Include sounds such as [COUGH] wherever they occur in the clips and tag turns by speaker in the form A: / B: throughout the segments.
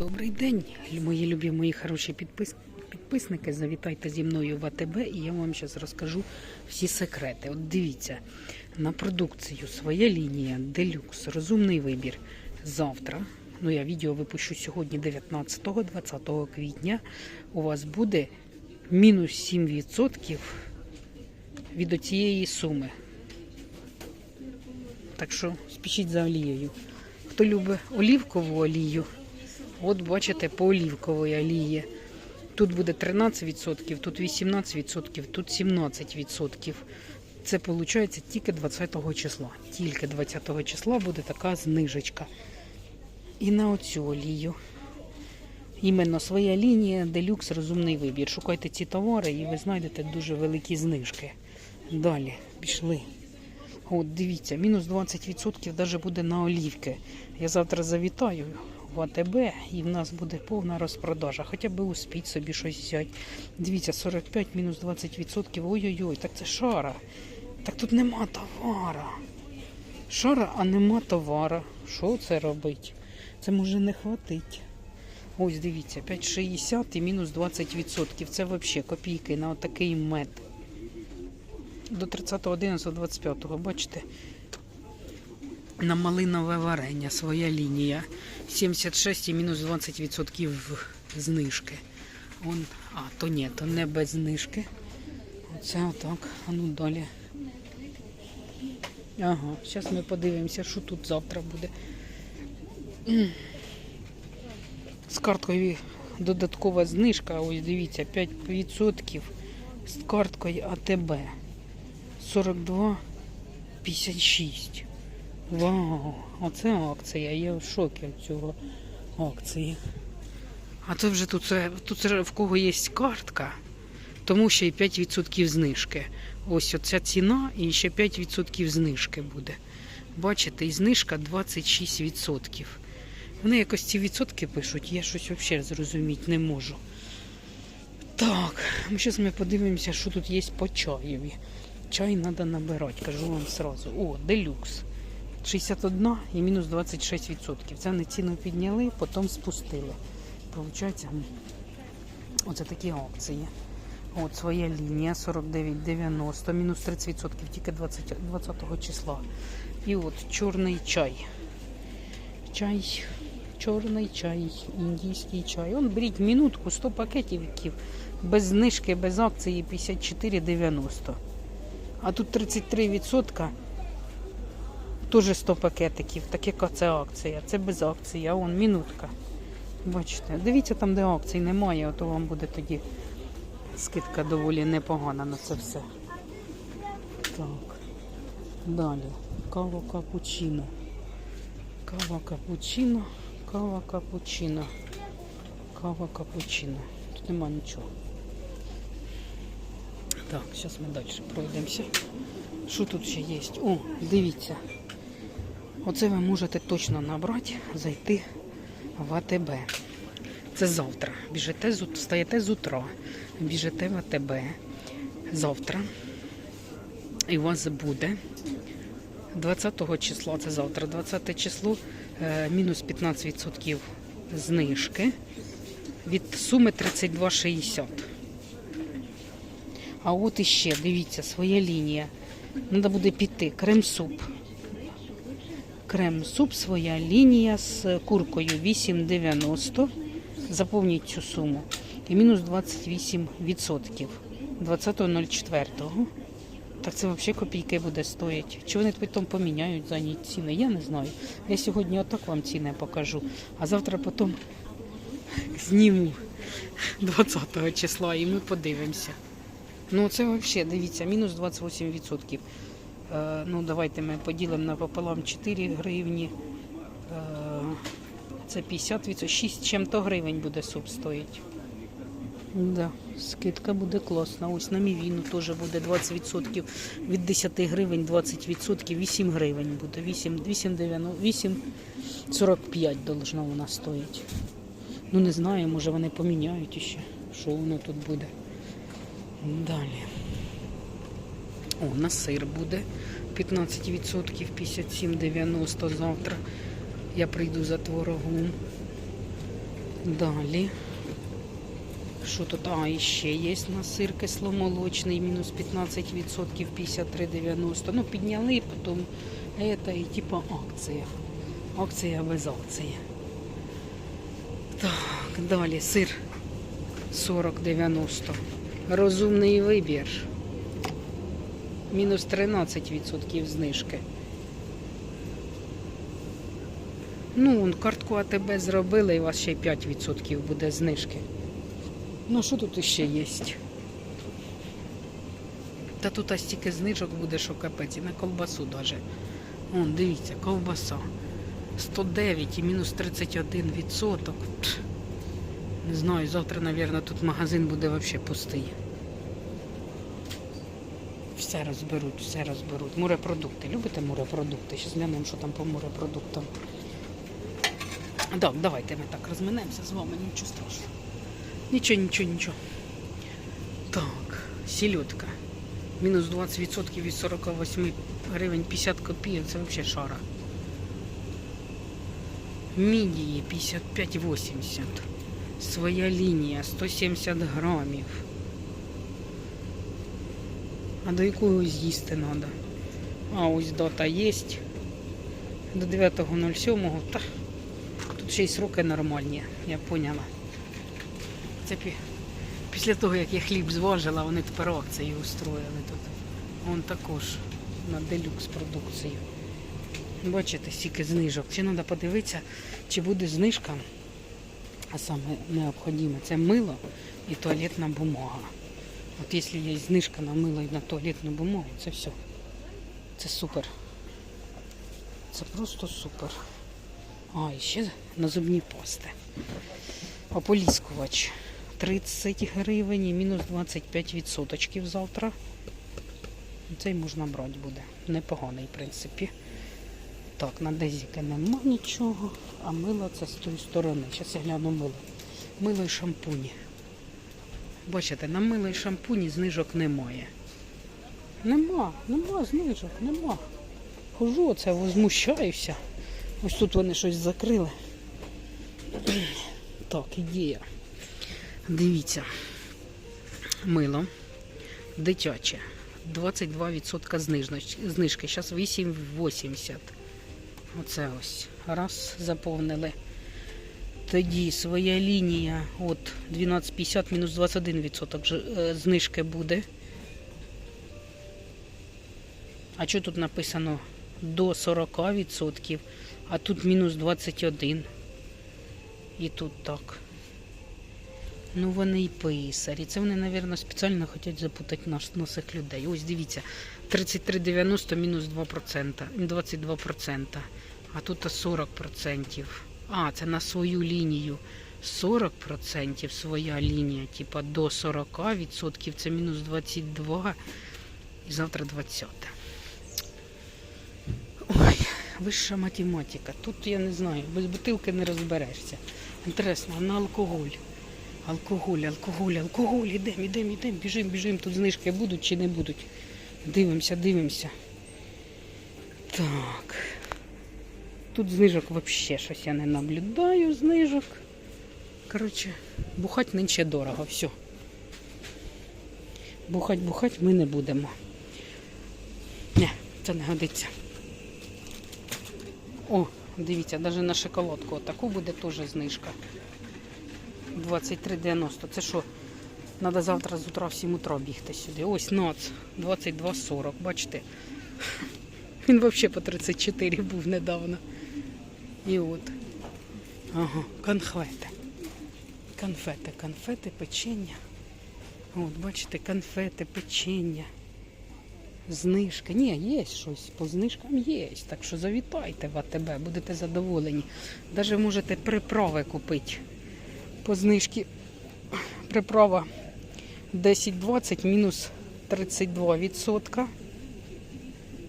A: Добрий день, мої любі, мої хороші підпис... підписники. Завітайте зі мною в АТБ і я вам зараз розкажу всі секрети. От дивіться, на продукцію своя лінія Делюкс, розумний вибір. Завтра, ну я відео випущу сьогодні, 19-20 квітня, у вас буде мінус 7% від оцієї суми. Так що спішіть за олією. Хто любить олівкову олію, от бачите, по олівкової олії. Тут буде 13%, тут 18%, тут 17%. Це виходить тільки 20 числа. Тільки 20 числа буде така знижечка. І на оцю олію. Іменно своя лінія, делюкс, розумний вибір. Шукайте ці товари і ви знайдете дуже великі знижки. Далі пішли. От дивіться, мінус 20% навіть буде на олівки. Я завтра завітаю в і в нас буде повна розпродажа. Хоча б успіть собі щось взяти. Дивіться, 45 мінус 20%. Ой-ой-ой, так це шара. Так тут нема товара. Шара, а нема товара. Що це робить? Це може не хватить. Ось дивіться, 5,60 і мінус 20%. Це взагалі копійки на отакий мед. До 30.11.25, бачите? На малинове варення своя лінія. 76 і мінус 20% знижки. Он, а, то ні, то не без знижки. Оце отак. А ну далі. Ага, зараз ми подивимося, що тут завтра буде. З карткою додаткова знижка. Ось дивіться, 5% з карткою АТБ. 42,56. Вау, оце акція. Я в шокі від цього акції. А то вже тут, це- тут це в кого є картка, тому ще й 5% знижки. Ось оця ціна і ще 5% знижки буде. Бачите, і знижка 26%. Вони якось ці відсотки пишуть, я щось взагалі зрозуміти не можу. Так, ми зараз ми подивимося, що тут є по чаєві. Чай треба набирати, кажу вам сразу. О, делюкс. 61 і мінус 26%. Це вони ціну підняли, потім спустили. Получається, оце такі акції. От своя лінія 49,90, мінус 30%, тільки 20, 20 числа. І от чорний чай. Чай, чорний чай, індійський чай. Он беріть минутку, 100 пакетів, без знижки, без акції 54,90. А тут 33%. Теж 100 пакетиків. Так яка це акція? Це без акції, а вон минутка. Бачите, дивіться там, де акцій немає, то вам буде тоді скидка доволі непогана на це все. Так. Далі. Кава капучино. Кава капучино. Кава капучино. Кава капучино. Тут нема нічого. Так, зараз ми далі пройдемося. Що тут ще є? О, дивіться. Оце ви можете точно набрати, зайти в АТБ. Це завтра. Біжите встаєте з утра, біжите в АТБ завтра. І у вас буде 20 числа, це завтра, 20 число, е, мінус 15% знижки від суми 32,60. А от іще, дивіться, своя лінія. Треба буде піти. Крем-суп. Крем-суп, своя лінія з куркою 8,90. Заповніть цю суму. І мінус 28%. 20.04. Так це взагалі копійки буде стоїти. Чи вони потім поміняють за ній ціни? Я не знаю. Я сьогодні отак вам ціни покажу. А завтра потім зніму 20 числа і ми подивимося. Ну це взагалі, дивіться, мінус 28%. Е, ну давайте ми поділимо напополам 4 гривні. Е, це 50%, 6 чим-то гривень буде суп стоїть. Да, скидка буде класна. Ось на мівіну теж буде 20%. Від 10 гривень 20%, 8 гривень буде. 8, 8,90, 8,45 должна вона стоїть. Ну не знаю, може вони поміняють іще, що воно тут буде. Далі. О, на сир буде 15%, 57,90 завтра. Я прийду за творогом. Далі. Що тут? А, і ще є на сир кисломолочний, мінус 15%, 53,90. Ну, підняли, потім це і типа акція. Акція без акції. Так, далі сир 40,90. Розумний вибір. Мінус 13% знижки. Ну, картку АТБ зробили, і у вас ще й 5% буде знижки. Ну, що тут ще є? Та тут аж стільки знижок буде, що капець, і на ковбасу даже. Вон, дивіться, ковбаса. 109 і мінус 31 відсоток. Не знаю, завтра, мабуть, тут магазин буде взагалі пустий. Все розберуть, все розберуть. Морепродукти. Любите морепродукти? Зараз глянемо, що там по морепродуктам. Так, давайте ми так розминемося з вами, нічого страшного. Нічого, нічого, нічого. Так, сільотка. Мінус 20% від 48 гривень 50 копійок. Це взагалі шара. Мідії 55,80. Своя лінія 170 грамів. А до якого з'їсти треба? А, ось дата є. До 9.07. Та тут ще й сроки нормальні, я поняла. Це пі- після того, як я хліб зважила, вони тепер акції устроїли тут. Вон також на делюкс продукцію. Бачите, стільки знижок. Ще треба подивитися, чи буде знижка. А саме необхідне це мило і туалетна бумага. От якщо є знижка на мило і на туалетну бумагу, це все. Це супер. Це просто супер. А, і ще на зубні пасти. Ополіскувач 30 гривень і мінус 25 відсоточків завтра. Цей можна брати буде. Непоганий, в принципі. Так, на дезіки нема нічого, а мило це з тої сторони. Зараз я гляну мило. Мило і шампуні. Бачите, на мило і шампуні знижок немає. Нема, нема знижок, нема. Хожу, оце возмущаюся. Ось тут вони щось закрили. [CLEARS THROAT] Так, ідея. Дивіться. Мило дитяче. 22% знижки. Зараз 8,80. Оце ось. Раз, заповнили. Тоді своя лінія от 12,50 мінус 21% е, знижки буде. А що тут написано? До 40%, а тут мінус 21. І тут так. Ну вони і писарі. Це вони, мабуть, спеціально хочуть запутати наш, наших людей. Ось дивіться, 33,90 мінус 2%, 22%. А тут 40%. А, це на свою лінію. 40% своя лінія, типа до 40%, це мінус 22 і завтра 20. Ой, вища математика. Тут я не знаю, без бутилки не розберешся. Інтересно, а на алкоголь. Алкоголь, алкоголь, алкоголь, ідемо, ідемо, ідемо, біжимо, біжимо. Тут знижки будуть чи не будуть. Дивимося, дивимося. Так. Тут знижок взагалі щось я не наблюдаю, знижок. Коротше, бухать нинче дорого, все. Бухать, бухать ми не будемо. Ні, це не годиться. О, дивіться, навіть на шоколадку таку буде теж знижка. 23,90. Це що? Треба завтра з утра в 7 утра бігти сюди. Ось НАЦ 22,40. Бачите? Він взагалі по 34 був недавно. І от. Ага, конфети. Конфети, конфети, печення. От, бачите, конфети, печення. Знижка. Ні, є щось. По знижкам є. Так що завітайте в АТБ, будете задоволені. Навіть можете приправи купити. По знижці приправа 10-20 мінус 32 відсотка.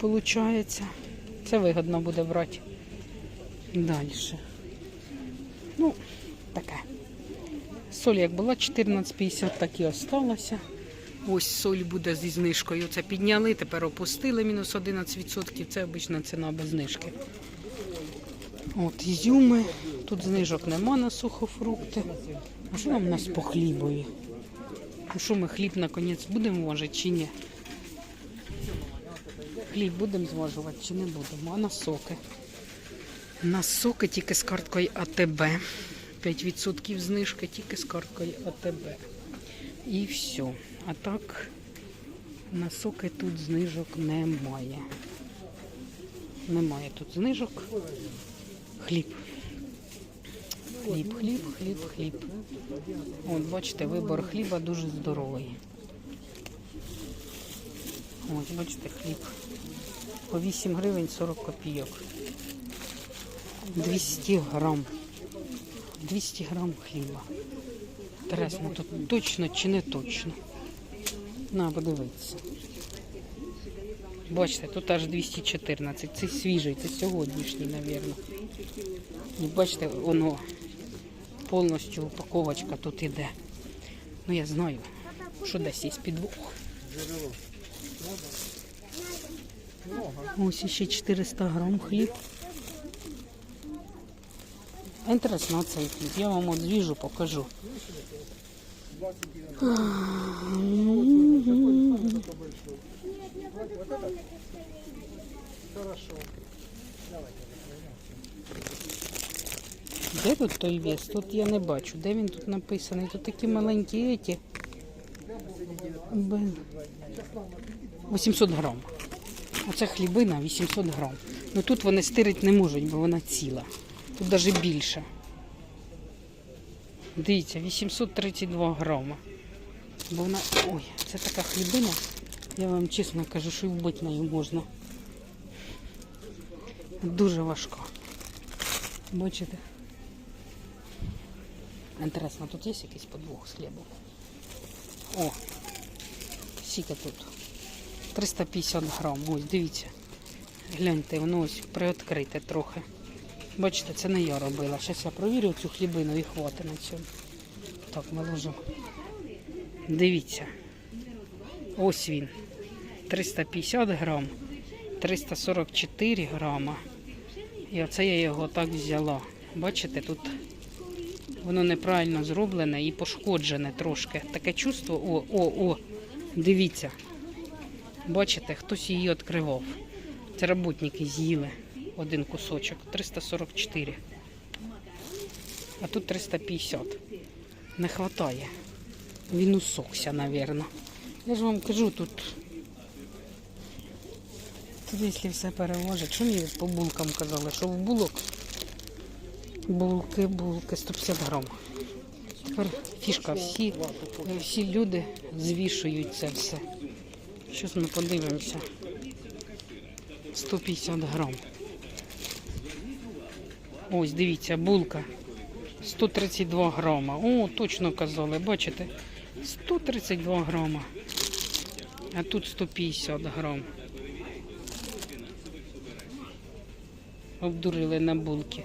A: Получається. Це вигодно буде брати. Далі. Ну, таке. Соль як була 14,50, так і осталася. Ось соль буде зі знижкою. Це підняли, тепер опустили мінус 11%. Це обична ціна без знижки. От ізюми. Тут знижок нема на сухофрукти. А що там у нас по хлібові? Ну що ми хліб наконець будемо важити чи ні? Хліб будемо зважувати чи не будемо? А на соки? На соки тільки з карткою АТБ. 5% знижки тільки з карткою АТБ. І все. А так на соки тут знижок немає. Немає тут знижок. Хліб. Хліб, хліб, хліб, хліб. От, бачите, вибор хліба дуже здоровий. Ось, бачите, хліб. По 8 гривень 40 копійок. 200 грам. 200 грам хліба. Інтересно, тут точно чи не точно? На, подивитися. Бачите, тут аж 214. Це свіжий, це сьогоднішній, мабуть. І бачите, воно повністю упаковочка тут іде. Ну я знаю, що десь є підвох. Ось ще 400 грам хліб. Інтересно цей. Я вам от звіжу, покажу. Де тут той вес? Тут я не бачу. Де він тут написаний? Тут такі маленькі еті. 800 грам. Оце хлібина 800 грам. Ну тут вони стирити не можуть, бо вона ціла. Тут навіть більше. Дивіться, 832 грама. Бо вона. Ой, це така хлібина. Я вам чесно кажу, що й вбити нею можна. Дуже важка. Бачите? Інтересно, тут є якийсь подвох з хлібом? О, скільки тут? 350 грам. Ось, дивіться. Гляньте, воно ось приоткрите трохи. Бачите, це не я робила. Зараз я провірю цю хлібину і хватить на цьому. Так, ми. Дивіться. Ось він. 350 грам, 344 грама. І оце я його так взяла. Бачите, тут воно неправильно зроблене і пошкоджене трошки. Таке чувство, о, о, о, дивіться. Бачите, хтось її відкривав. Це роботники з'їли один кусочок. 344. А тут 350. Не вистачає. Він усохся, мабуть. Я ж вам кажу, тут, тут якщо все переважить, що мені по булкам казали, що в булок булки, булки, 150 грам. Тепер фішка, всі, всі люди звішують це все. Щось ми подивимося. 150 грам. Ось, дивіться, булка. 132 грама. О, точно казали, бачите? 132 грама. А тут 150 грам. Обдурили на булки.